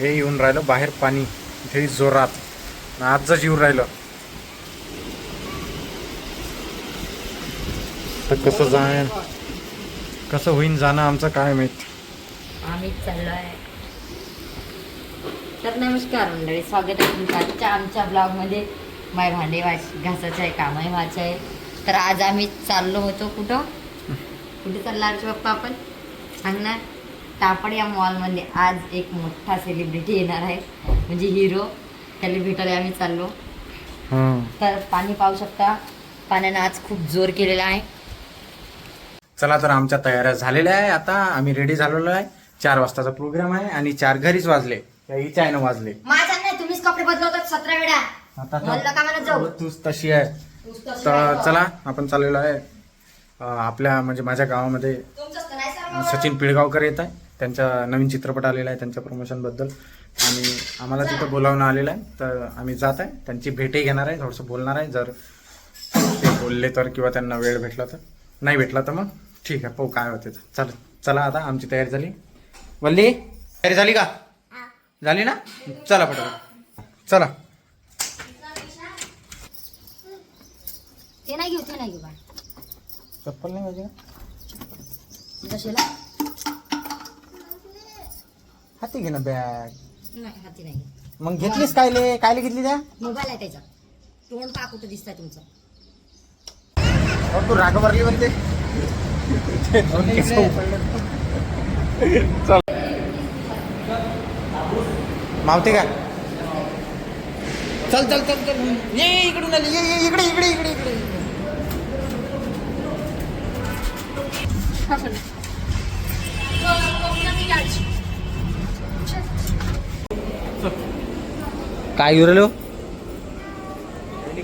हे येऊन राहिलं बाहेर पाणी. इथे जोरात. आजच येऊन राहिलं. तर कसं जाय कसं होईन जाणं आमचं काय माहीत. आम्ही चाललो आहे तर नमस्कार मंडळी स्वागत आहे तुमचं आजच्या आमच्या ब्लॉगमध्ये. माय भांडे वाच घासायचं आहे कामही व्हायचं आहे. तर आज आम्ही चाललो होतो कुठं? कुठे चालला आमचे पप्पा आपण? सांगणार? तापड या मॉलमध्ये आज एक मोठा सेलिब्रिटी येणार आहे. म्हणजे हिरो त्याला भेटायला आम्ही चाललो. हं. तर पाणी पाहू शकता. पाण्यानं आज खूप जोर केलेला आहे. चला तर आमच्या तयाऱ्या झालेल्या आहे. आता आम्ही रेडी झालेलो आहे. चार वाजताचा प्रोग्राम आहे आणि चार घरीच वाजले. हिच्या आईनं वाजले. माझा नाही तुम्हीच कपडे बदलवतात सतरा वेळा. आता म्हणलं का मला जाऊ. तूच तशी आहे. तूच तशी तर. चला आपण चाललेलो आहे. अं, आपल्या म्हणजे माझ्या गावामध्ये तुमचंच तर नाही सर सचिन पिळगावकर येत आहे. त्यांचा नवीन चित्रपट आलेला आहे त्यांच्या प्रमोशनबद्दल आणि आम्हाला तिथं बोलावणं आलेलं आहे. तर आम्ही जात आहे. त्यांची भेटही घेणार आहे. थोडंसं बोलणार आहे. जर ते बोलले तर किंवा त्यांना वेळ भेटला तर. नाही भेटला तर मग ठीक आहे. पाहू काय होते तर चला चला आता. आमची तयारी झाली. वल्ली तयारी झाली का? झाली ना? चला पटापट चला. ते नाही घेऊ ते नाही घेऊ चप्पल नाही पाहिजे का? हाती घे ना बॅग नाही हाती नाही. मग घेतलीस कायले? कायले घेतली त्या? मोबाईल आहे त्याचा. तोंड पा कुठं दिसतंय तुमचं. अहो, तू राग भरली म्हणते. चल. मावते का? चल चल चल चल. ये ये इकडून आली. ये ये इकडे इकडे इकडे इकडे. काय घेऊ राहिलो?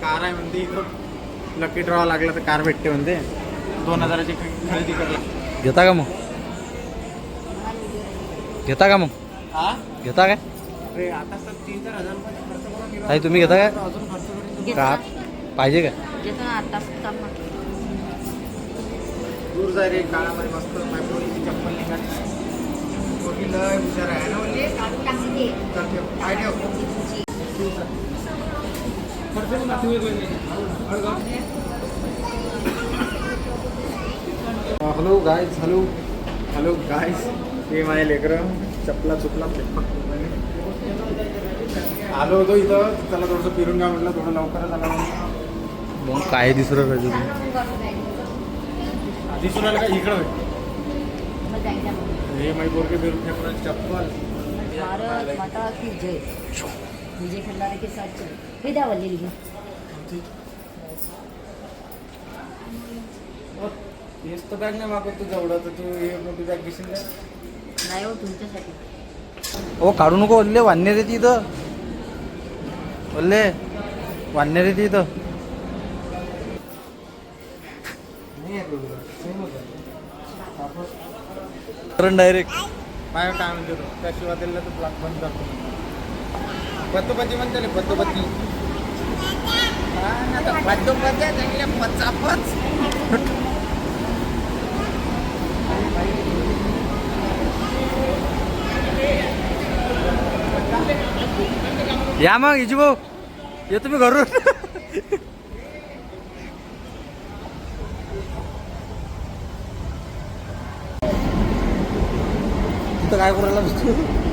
कार आहे म्हणते इथं लकी ड्रॉ लागला तर कार भेटते म्हणते. दोन हजाराची खरेदी करला घेता का मग? घेता का मग? हा? घेता काय? अरे आता तर तीन चार हजार रुपये खर्च करून गेला. ताई, तुम्ही घेता काय? अजून खर्च करून घेतो. का? पाहिजे का? दूर जाय रे काळामध्ये मस्त चप्पल निघाली. लय हुशार आहे ना? ठेव. Hello guys hello. Hello guys हे माझे लेकरं चपला चुकला आलो होतो इथं. त्याला थोडंसं फिरून घ्या म्हटलं थोडं लवकरच आला म्हणून. मग काय दिसलं पाहिजे तुम्ही दिसून आलं का इकडं? हे माझी पोरगे फिरून चप्पल. भारत माता की जय. विजय खंडारे के साथ चल। हे द्या वल्ली लिहून. तेच तर बॅग नाही मागवत तू जेवढं तर तू हे मोठी बॅग घेशील का नाही हो तुमच्यासाठी. ओ काढू नको ओल्ले वान्य रे ती इथं. ओल्ले वान्य रे ती इथं. नाही आहे तुझं. Same होतं. आपण कारण डायरेक्ट काय काय म्हणते तो? त्याशिवाय त्याला तो ब्लॉक बंद करतो. पत्तोपत्ती म्हणते ना चांगल्या पचापच. या मग इजू भाऊ. येतो मी घरून. तिथं काय करायला बसतो?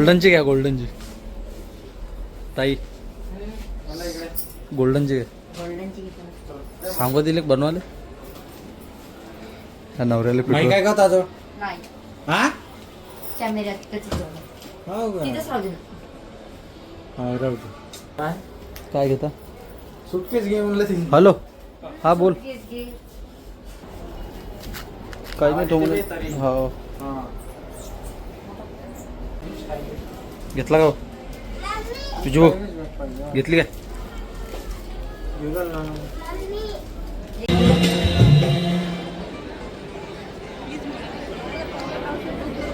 गोल्डनची घ्या गोल्डनची. ताई. गोल्डनची घ्या. सांगू दिले बनवाले? त्या नवऱ्याला पिठलं काय का ताजं नाही. हा? कॅमेऱ्यात ठेवलं. हो का? तिथंच राहू दे ना हा राहू दे. काय? काय घेता? सुटकेच घे म्हणलं ती. हॅलो. हा बोल. घे, घे. काही नाही तरी. हो. हा. घेतला का हो? तुझी भाऊ घेतली काय?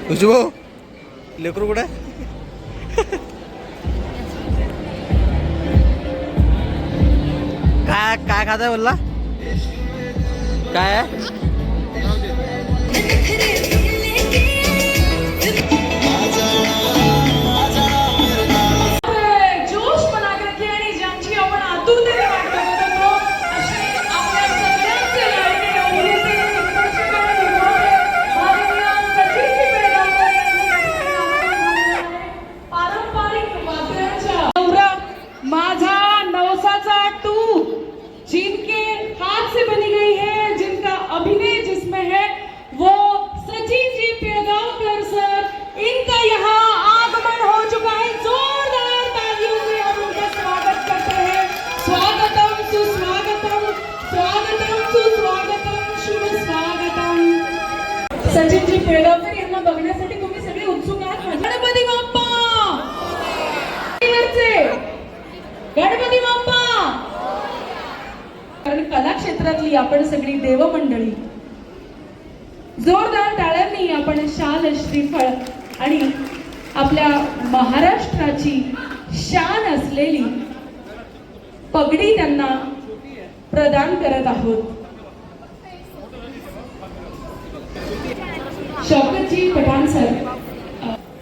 तुझी भाऊ लेकरू कुठे काय काय खाताय बोलला? काय सचिनजी पेडगावकर यांना बघण्यासाठी तुम्ही सगळे उत्सुक आहात. गणपती बाप्पा! गणपती बाप्पा! कारण कला क्षेत्रातली आपण सगळी देवमंडळी जोरदार टाळ्यांनी आपण शाल श्रीफळ आणि आपल्या महाराष्ट्राची शान असलेली पगडी त्यांना प्रदान करत आहोत. शौकतजी पठाण सर.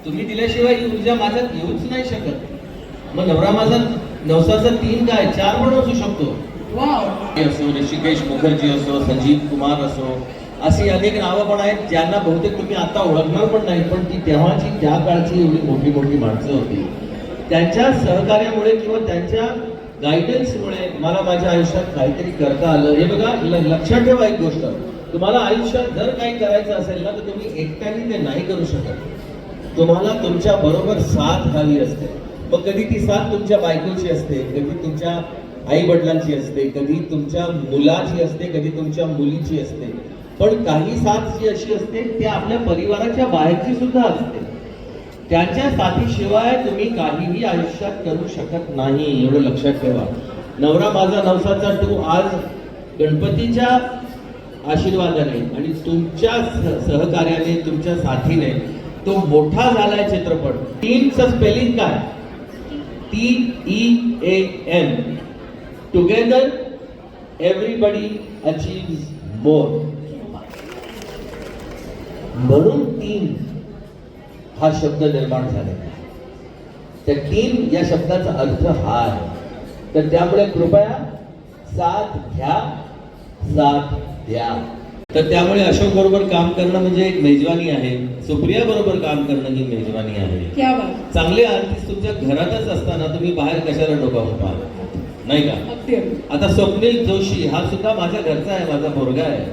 तुम्ही दिल्याशिवाय ही ऊर्जा माझ्यात येऊच नाही शकत. मग नवरा माझा नवसाचा तीन काय? चार पण असू शकतो. असो ऋषिकेश मुखर्जी असो संजीव कुमार असो अशी अनेक नावं पण आहेत ज्यांना बहुतेक तुम्ही आता ओळखणार पण नाही पण ती तेव्हाची त्या काळची एवढी मोठी मोठी माणसं होती. त्यांच्या सहकार्यामुळे किंवा त्यांच्या गायडन्समुळे मला माझ्या आयुष्यात काहीतरी करता आलं. हे बघा लक्षात ठेवा एक गोष्ट. तुम्हाला आयुष्यात जर काही करायचं असेल ना तर तुम्ही एकट्याने ते नाही करू शकत. तुम्हाला तुमच्या बरोबर साथ हवी असते. मग कधी ती साथ तुमच्या बायकोची असते कधी तुमच्या आई वडिलांची असते कधी तुमच्या मुलाची असते कधी तुमच्या मुलीची असते. पण काही साथ जी अशी असते ती आपल्या परिवाराच्या बाहेरची सुद्धा असते. त्यांच्या साथीशिवाय तुम्ही काहीही आयुष्यात करू शकत नाही एवढं लक्षात ठेवा. नवरा माझा नवसाचा टू आज गणपतीच्या आशीर्वादाने आणि तुमच्या सहकार्याने तुमच्या साथीने तो मोठा झालाय चित्रपट. टीमचं स्पेलिंग काय? T E A M together everybody achieve more म्हणून टीम हा शब्द निर्माण झालेला आहे. त्या टीम या शब्दाचा अर्थ हा आहे. तर त्यामुळे कृपया साथ घ्या साथ द्या तर त्यामुळे अशोक बरोबर काम करणं म्हणजे एक मेजवानी आहे. सुप्रिया बरोबर काम करणं ही मेजवानी आहे. क्या बात. चांगले आर्टिस्ट तुमच्या घरातच असताना तुम्ही बाहेर कशाला डोकावून पाहता नाही का. आता स्वप्नील जोशी हा सुद्धा माझ्या घरचा आहे माझा मुलगा आहे.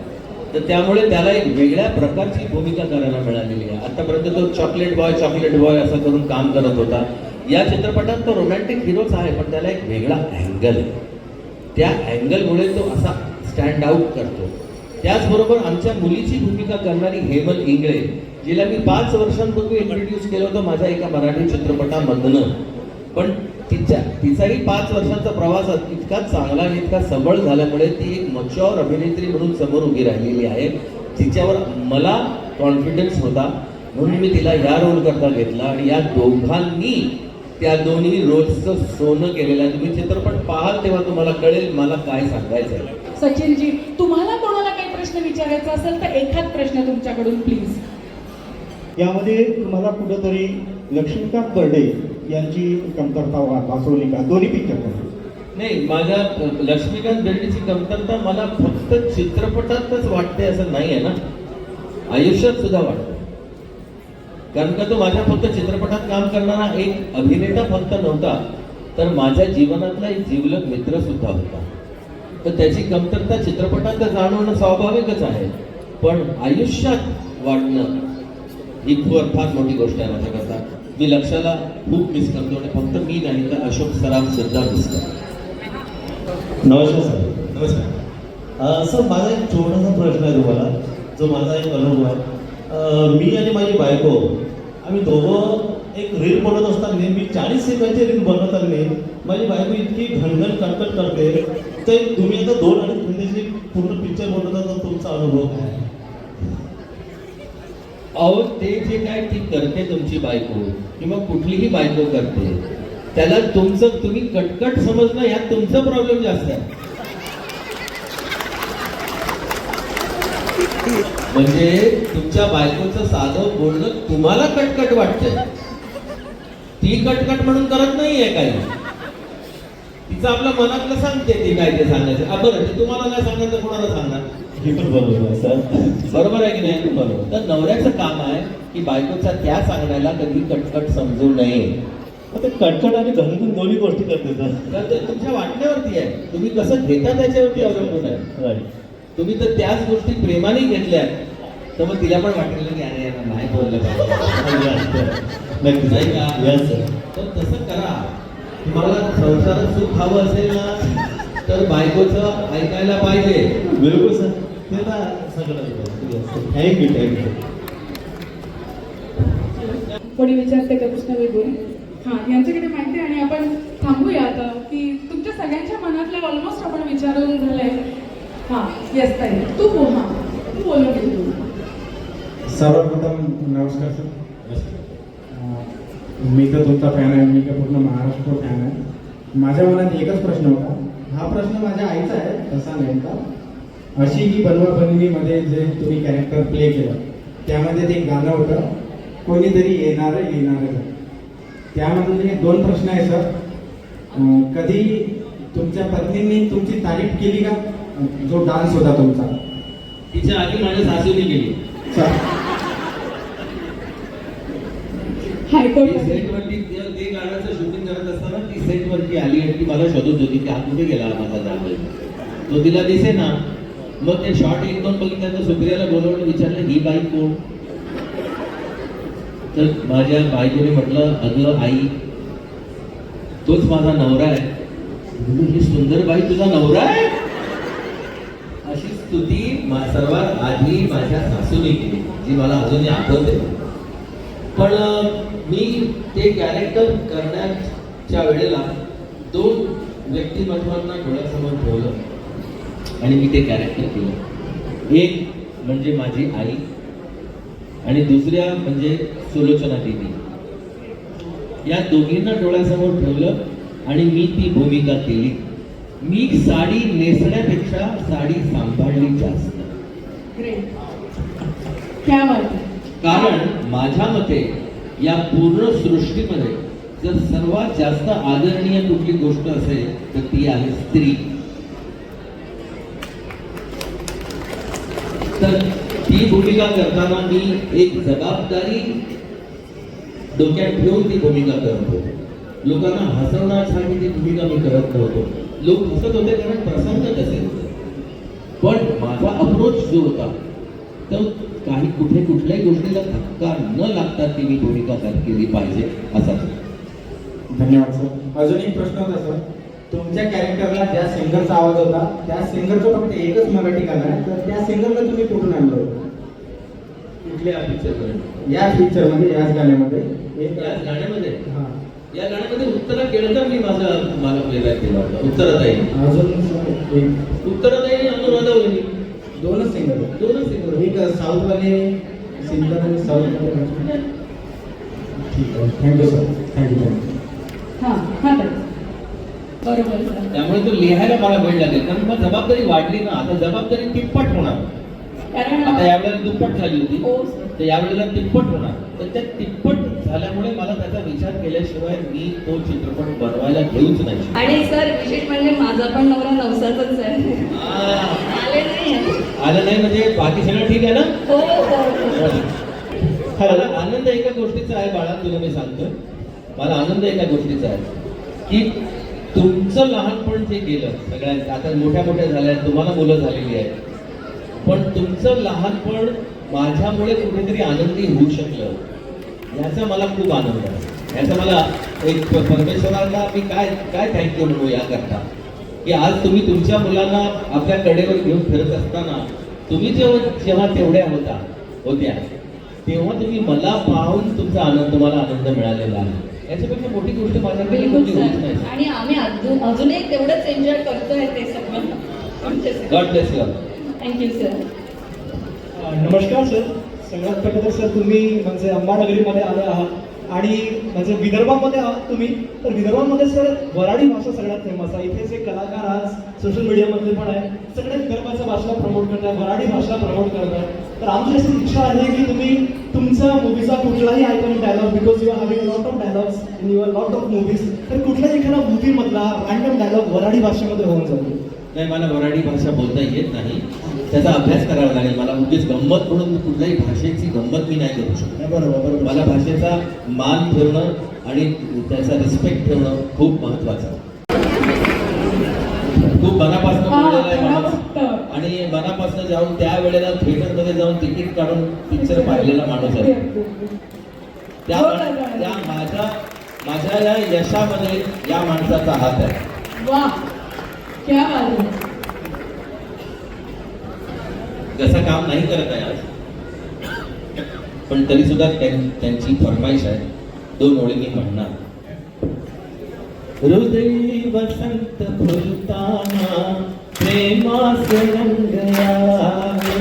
तर त्यामुळे त्याला एक वेगळ्या प्रकारची भूमिका करायला मिळालेली आहे. आतापर्यंत तो चॉकलेट बॉय चॉकलेट बॉय असं करून काम करत होता. या चित्रपटात तो रोमॅन्टिक हिरोच आहे पण त्याला एक वेगळा अँगल आहे. त्या अँगलमुळे तो असा स्टँड आउट करतो. त्याचबरोबर आमच्या मुलीची भूमिका करणारी हेमल इंगळे जिला मी पाच वर्षांपूर्वी इंट्रोड्यूस केलं होतं माझ्या एका मराठी चित्रपटामधनं. पण तिच्या तिचाही पाच वर्षांचा प्रवास इतका चांगला आणि इतका सबळ झाल्यामुळे ती एक मच्युअर अभिनेत्री म्हणून समोर उभी राहिलेली आहे. तिच्यावर मला कॉन्फिडन्स होता. म्हणून मी तिला या रोलकरता घेतला आणि या दोघांनी त्या दोन्ही रोल्सचं सोनं केलेलं आहे. तुम्ही चित्रपट पाहाल तेव्हा तुम्हाला कळेल मला काय सांगायचं आहे सचिनजी तुम्हाला कोणाला काही प्रश्न विचारायचा असेल तर एखाद प्रश्न तुमच्याकडून प्लीज यामध्ये तुम्हाला कुठंतरी लक्ष्मीकांत बर्डे यांची कमतरता भासवली का? दोन्ही पिक्चर नाही माझ्या लक्ष्मीकांत बेर्डेची कमतरता मला फक्त चित्रपटातच वाटते असं नाही आहे ना. आयुष्यात सुद्धा वाटतं. कारण का तो माझ्या फक्त चित्रपटात काम करणारा एक अभिनेता फक्त नव्हता तर माझ्या जीवनातला एक जीवलग मित्र सुद्धा होता. तर त्याची कमतरता चित्रपटात तर जाणवणं स्वाभाविकच आहे. पण आयुष्यात वाटणं ही फार फार मोठी गोष्ट आहे माझ्याकरता. मी लक्षाला खूप मिस करतो आणि फक्त मी नाही तर अशोक सराफ सुद्धा मिस करतो. नमस्कार सर. नमस्कार. सर माझा एक छोटासा प्रश्न आहे तुम्हाला. जो माझा एक अनुभव आहे. मी आणि माझी बायको आम्ही दोघं एक रील बनवत असताना मी चाळीस सेकंडची रील बनवताना माझी बायको इतकी घणघण कटकट करते. तर तुम्ही आता दोन अडीच घंटेची पूर्ण पिक्चर बनवता तर तुमचा अनुभव काय आहे? अहो ते जे काय ती करते तुमची बायको किंवा कुठलीही बायको करते त्याला तुमचं तुम्ही कटकट समजणं यात तुमचा प्रॉब्लेम जास्त आहे. म्हणजे तुमच्या बायकोचं साधं बोलणं तुम्हाला कटकट वाटतंय. ती कटकट म्हणून करत नाहीये काही. तिचं आपल्या मनातलं सांगते ती काय ते सांगायचं. बरं ते तुम्हाला नाही सांगायचं कोणाला सांगणार? हे पण बरोबर आहे सर. बरोबर आहे की नाही? बरोबर. तर नवऱ्याचं काम आहे की बायकोचा त्या सांगण्याला कधी कटकट समजू नये. आता कटकट आणि घरगुती दोन्ही गोष्टी करते सर. तर ते तुमच्या वाटण्यावरती आहे. तुम्ही कसं घेता त्याच्यावरती अवलंबून आहे. राईट तुम्ही तर त्याच गोष्टी प्रेमाने घेतल्या. तर मग तिला पण वाटेल की अरे नाही बोललं पाहिजे. नाही का? तर तसं करा. तुम्हाला संसारात सुख हवं असेल ना तर बायकोचं ऐकायला पाहिजे. बिलकुल सर. ते ना सगळं थँक्यू थँक्यू कोणी विचारते का कृष्ण वेगोरी हां यांच्याकडे माहिती आहे आणि आपण थांबूया आता की तुमच्या सगळ्यांच्या मनातलं ऑलमोस्ट आपण विचारून झालंय. हां येस ताई. तू बोल हां. तू बोलून सर्वप्रथम नमस्कार सर. मी तर तुमचा फॅन आहे मी तर पूर्ण महाराष्ट्र फॅन आहे. माझ्या मनात एकच प्रश्न होता. हा प्रश्न माझ्या आईचा आहे तसा नेमका. अशी की बनवा बनवीमध्ये जे तुम्ही कॅरेक्टर प्ले केलं त्यामध्ये ते गाणं होतं कोणीतरी येणार येणार त्यामधले दोन प्रश्न आहे सर. कधी तुमच्या पत्नींनी तुमची तारीफ केली का? जो डान्स होता तुमचा. तिच्या आधी माझ्या सासूने गेली सर हायकोर्ट सेटवरती ते ते गाण्याचं शूटिंग करत असताना ती सेटवरती आली आणि ती मला शोधत होती की हा कुठे गेला माझा जावई तो तिला दिसे ना. मग ते शॉर्ट एक दोन बघितल्यानंतर सुप्रियाला बोलवलं विचारलं ही बाई कोण? तर माझ्या बायकोने म्हटलं अगं आई तोच माझा नवरा आहे. म्हणलं, ही सुंदर बाई तुझा नवरा आहे? अशी स्तुती सर्वात आधी माझ्या सासूने केली जी मला अजूनही आठवते. पण मी ते कॅरेक्टर करण्याच्या वेळेला दोन व्यक्तिमत्वांना डोळ्यासमोर ठेवलं आणि मी ते कॅरेक्टर केलं. एक म्हणजे माझी आई आणि दुसऱ्या म्हणजे सुलोचना देवी. या दोघींना डोळ्यासमोर ठेवलं आणि मी ती भूमिका केली. मी साडी नेसण्यापेक्षा साडी सांभाळली जास्त. कारण माझ्या मते या पूर्ण सृष्टीमध्ये जर सर्वात जास्त आदरणीय कुठली गोष्ट असेल तर ती आहे स्त्री. तर ती भूमिका करताना मी एक जबाबदारी डोक्यात ठेवून ती भूमिका करतो. लोकांना हसवण्यासाठी ती भूमिका मी करत नव्हतो. लोक हसत होते कारण प्रसंग तसे होते. पण माझा अप्रोच जो होता तो काही कुठे कुठल्याही गोष्टीला धक्का न लागता ती मी भूमिका केली पाहिजे असा धन्यवाद सर अजून एक प्रश्न होता सर तुमच्या कॅरेक्टरला ज्या सिंगरचा आवाज होता त्या सिंगरचं फक्त एकच मराठी गाणं आहे. तर त्या सिंगरला तुम्ही कुठून आणलं? कुठल्या पिक्चर याच पिक्चरमध्ये याच गाण्यामध्ये? एक या गाण्यामध्ये? हा. या गाण्यामध्ये उत्तरा केळकर मी माझा मला प्लेबॅक केला होता उत्तराताई. अजून उत्तराताई आणि अनुराधा वहिनी. दोनच सिंगर दोनच सिंगर एक साऊथवाले सिंगर आणि साऊथवाले ठीक आहे थँक्यू सर थँक्यू थँक्यू हाँ हाँ बरोबर त्यामुळे तो लिहायला मला वेळ लागेल कारण मग जबाबदारी वाढली ना आता जबाबदारी तिप्पट होणार. कारण आता यावेळेला दुप्पट झाली होती. तर यावेळेला तिप्पट होणार. तर त्या तिप्पट झाल्यामुळे मला त्याचा विचार केल्याशिवाय मी तो चित्रपट बनवायला घेऊच नाही आणि सर विशेष म्हणजे माझा पण नवरा नवसाचाच आहे. आले नाही आलं नाही म्हणजे बाकी सगळं ठीक आहे ना? हो हो मला आनंद एका गोष्टीचा आहे बाळा तुला मी सांगतो मला आनंद एका गोष्टीचा आहे की तुमचं लहानपण जे गेलं सगळ्यांचं आता मोठ्या मोठ्या झाल्या तुम्हाला मुलं झालेली आहेत. पण तुमचं लहानपण माझ्यामुळे कुठेतरी आनंदी होऊ शकलं. याचा मला खूप आनंद आहे. याचा मला एक परमेश्वराला मी काय काय थँक्यू म्हणू याकरता? की आज तुम्ही तुमच्या मुलांना आपल्या कडेवर घेऊन फिरत असताना तुम्ही जेव्हा जेव्हा तेवढ्या होता होत्या तेव्हा तुम्ही मला पाहून तुमचा आनंद तुम्हाला आनंद मिळालेला आहे. याच्यापेक्षा मोठी गोष्ट माझ्याकडे नाही. आणि आम्ही अजून अजूनही तेवढंच एन्जॉय करतोय ते सगळं. God bless you thank you sir नमस्कार सर सगळ्यात पहिले तर सर तुम्ही म्हणजे अंबानगरीमध्ये आले आहात आणि म्हणजे विदर्भामध्ये आहात तुम्ही. तर विदर्भामध्ये सर वराडी भाषा सगळ्यात फेमस आहे. इथे एक कलाकार आज सोशल मीडियामध्ये पण आहे सगळे विदर्भाच्या भाषा प्रमोट करतात वराडी भाषा प्रमोट करतात तर आमची अशी इच्छा आहे की तुम्ही तुमच्या मूवीचा कुठलाही iconic dialogue because you are having lot of dialogues in your lot of movies तर कुठल्याही एखादा मूवीमधला रँडम डायलॉग वराडी भाषेमध्ये होऊन जातो. नाही मला वराडी भाषा बोलता येत नाही. त्याचा अभ्यास करावा लागेल. मला उगीच गंमत म्हणून कुठल्याही भाषेची गंमत मी नाही करू शकत. बरोबर बरोबर. मला भाषेचा मान ठेवणं आणि त्याचा रिस्पेक्ट ठेवणं खूप महत्वाचं आहे. खूप मनापासून हा, बोललेला आहे माणूस. मनापासून. आणि मनापासून जाऊन त्या वेळेला थिएटरमध्ये जाऊन तिकीट काढून पिक्चर पाहिलेला माणूस आहे. त्या हो. त्या माझ्या माझ्या या यशामध्ये या माणसाचा हात आहे. वाह क्या बात है? जसं काम नाही करत आहे आज पण तरी सुद्धा त्यांची फरमाईश आहे दोन ओळी मी म्हणणार. हृदय वसंत फुलताना प्रेमास रंग यावे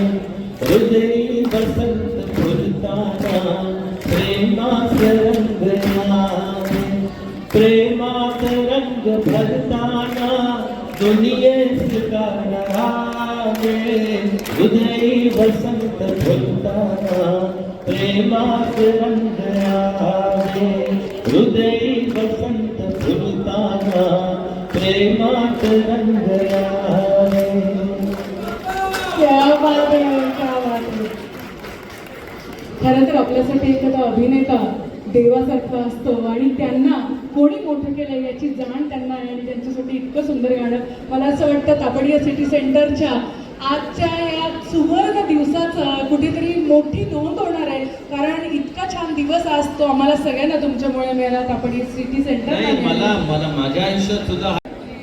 हृदय वसंत फुलताना प्रेमास रंग यावे प्रेमात रंग भरताना दुनियेस रे उदय वसंत फुलताना प्रेमात रंग यावे हृदय वसंत फुलताना प्रेमात रंग यावे क्या बात आहे क्या बात आहे खरं तर आपल्यासाठी एखादा अभिनेता देवासारखा असतो आणि त्यांना कोणी मोठं केलं याची जाण त्यांना आहे आणि त्यांच्यासाठी इतकं सुंदर गाणं. मला असं वाटतं तापडिया सिटी सेंटरच्या आजच्या या सुवर्ण दिवसाचा कुठेतरी मोठी नोंद होणार आहे. कारण इतका छान दिवस आज तो आम्हाला सगळ्यांना तुमच्यामुळे मिळाला तापडिया सिटी मला सेंटर मला माझ्या आयुष्यात सुद्धा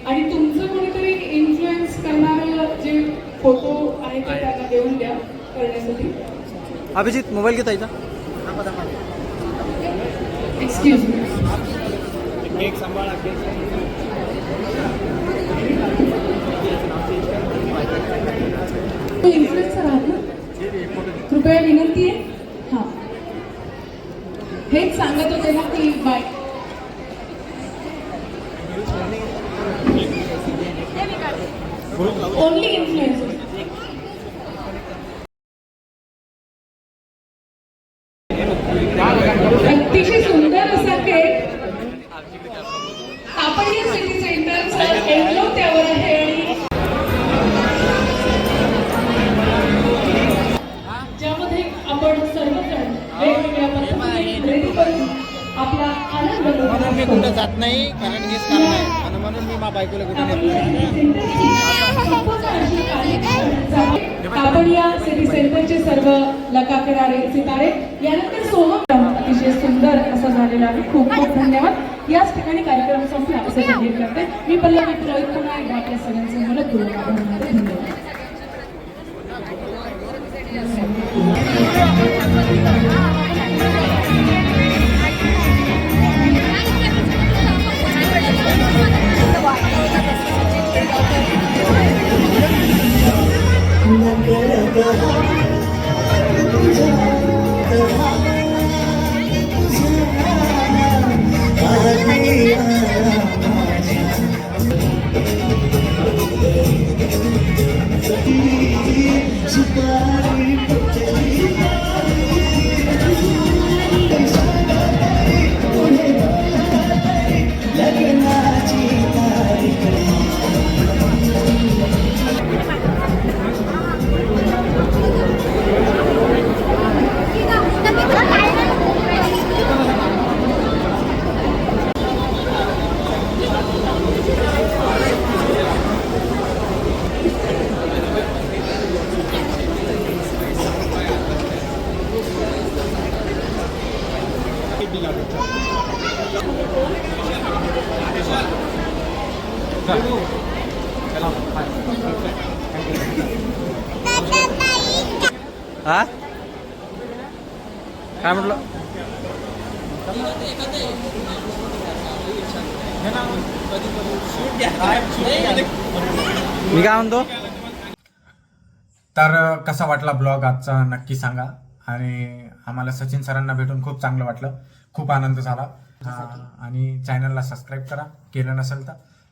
आणि तुमचं कोणीतरी इन्फ्लुएन्स करणारं जे फोटो आहे ते त्यांना देऊन द्या करण्यासाठी. अभिजित मोबाईल घेता येईल एक्सक्यूज मी इन्फ्लुएन्सर आहात ना कृपया विनंती आहे. हां. हेच सांगत होते ना की बाय. ओनली इन्फ्लुएन्सर आहे खूप खूप धन्यवाद. याच ठिकाणी कार्यक्रम संपला असं जाहीर करते. मी पल्लवी पुरोहित पुन्हा एकदा आपल्या सगळ्यांचे मनपूर्वक आभार मानते धन्यवाद हा? काय म्हटलं? मी काय म्हणतो? तर कसा वाटला ब्लॉग आजचा? नक्की सांगा. आणि आम्हाला सचिन सरांना भेटून खूप चांगलं वाटलं. खूप आनंद झाला. आणि चॅनलला सबस्क्राईब करा. केलं नसेल तर.